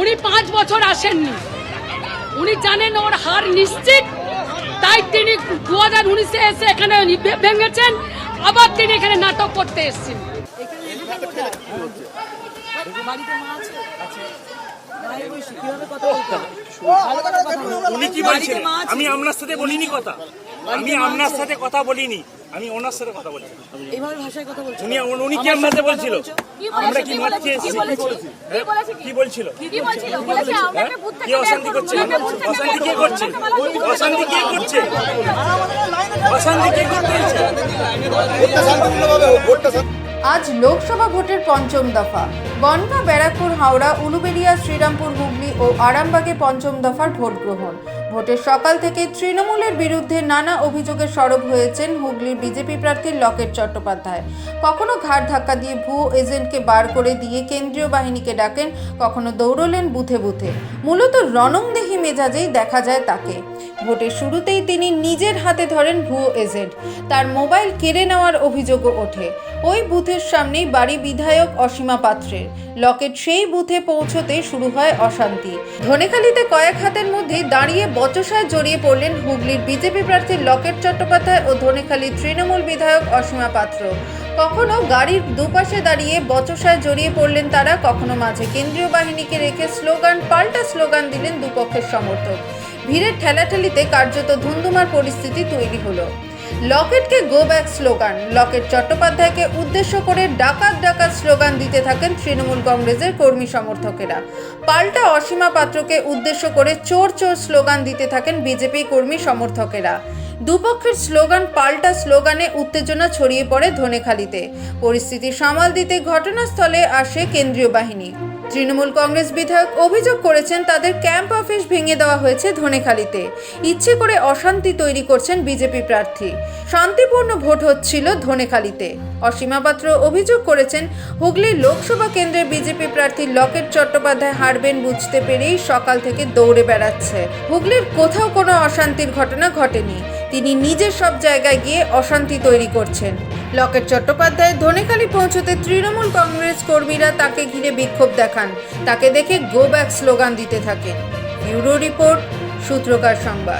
উনি পাঁচ বছর আসেননি। উনি জানেন ওর হার নিশ্চিত, তাই তিনি দু হাজার উনিশে এসে এখানে ভেঙেছেন, আবার তিনি এখানে নাটক করতে এসেছেন। আমি আপনার সাথে বলিনি কথা। আমি আপনার সাথে কথা বলিনি। আমি ওনার সাথে কথা বলছি। এইভাবে ভাষায় কথা বলছে উনি উনি কি আপনার সাথে বলছিল? আমরা কি মদ খেয়েছি? হ্যাঁ? কি বলছিল? হ্যাঁ? কি অশান্তি করছে? অশান্তি কে করছে? অশান্তি কে করছে? অশান্তি কে করতেছে আজ লোকসভা ভোটের পঞ্চম দফা। বনগা ব্যারাকপুর হাওড়া উলুবেড়িয়া শ্রীরামপুর হুগলি ও আরামবাগে পঞ্চম দফার ভোট গ্রহণ ভোটের সকাল থেকে তৃণমূলের বিরুদ্ধে নানা অভিযোগে সরব হয়েছেন হুগলির বিজেপি প্রার্থী লকেট চট্টোপাধ্যায়। কখনো ঘাট ধাক্কা দিয়ে ভুয়ো এজেন্টকে বার করে দিয়ে কেন্দ্রীয় বাহিনীকে ডাকেন, কখনো দৌড়লেন বুথে বুথে। মূলত রণংদেহী মেজাজেই দেখা যায় তাকে। ভোটের শুরুতেই তিনি নিজের হাতে ধরেন ভুয়ো এজেন্ট। তার মোবাইল কেড়ে নেওয়ার অভিযোগও ওঠে। ওই বুথের সামনেই বাড়ি বিধায়ক অসীমা পাত্রের। লকেট সেই বুথে পৌঁছতে শুরু হয় অশান্তি। ধনেখালিতে কয়েক হাতের মধ্যেই দাঁড়িয়ে বচসায় জড়িয়ে পড়লেন হুগলির বিজেপি প্রার্থী লকেট চট্টোপাধ্যায় ও ধনেখালির তৃণমূল বিধায়ক অসীমা পাত্র। কখনো গাড়ির দুপাশে দাঁড়িয়ে বচসায় জড়িয়ে পড়লেন তারা, কখনো মাঝে কেন্দ্রীয় বাহিনীকে রেখে স্লোগান, পাল্টা স্লোগান দিলেন দুপক্ষের সমর্থক। ভিড়ের ঠেলাঠেলিতে কার্যত ধুন্ধুমার পরিস্থিতি তৈরি হলো। লকেটকে গো ব্যাক স্লোগান লকেট চট্টোপাধ্যায়কে উদ্দেশ্য করে ডাকাত ডাকাত স্লোগান দিতে থাকেন তৃণমূল কংগ্রেসের কর্মী সমর্থকেরা। পাল্টা অসীমা পাত্রকে উদ্দেশ্য করে চোর চোর স্লোগান দিতে থাকেন বিজেপি কর্মী সমর্থকেরা। দুপক্ষের স্লোগান পাল্টা স্লোগানে উত্তেজনা ছড়িয়ে পড়ে ধনেখালিতে। পরিস্থিতি সামাল দিতে ঘটনাস্থলে আসে কেন্দ্রীয় বাহিনী। তৃণমূল কংগ্রেস বিধায়ক অভিযোগ করেছেন তাদের ক্যাম্প অফিস ভেঙে দেওয়া হয়েছে ধনেখালিতে। ইচ্ছে করে অশান্তি তৈরি করছেন বিজেপি প্রার্থী। শান্তিপূর্ণ ভোট হচ্ছিল ধনেখালিতে। অসীমা পাত্র অভিযোগ করেছেন হুগলির লোকসভা কেন্দ্রের বিজেপি প্রার্থী লকেট চট্টোপাধ্যায় হারবেন বুঝতে পেরেই সকাল থেকে দৌড়ে বেড়াচ্ছে। হুগলির কোথাও কোনো অশান্তির ঘটনা ঘটেনি। তিনি নিজের সব জায়গায় গিয়ে অশান্তি তৈরি করছেন। লকেট চট্টোপাধ্যায় ধনেখালি পৌঁছতে তৃণমূল কংগ্রেস কর্মীরা তাকে ঘিরে বিক্ষোভ দেখান। তাকে দেখে গো ব্যাক স্লোগান দিতে থাকেন। ইউরো রিপোর্ট, সূত্রকার সংবাদ।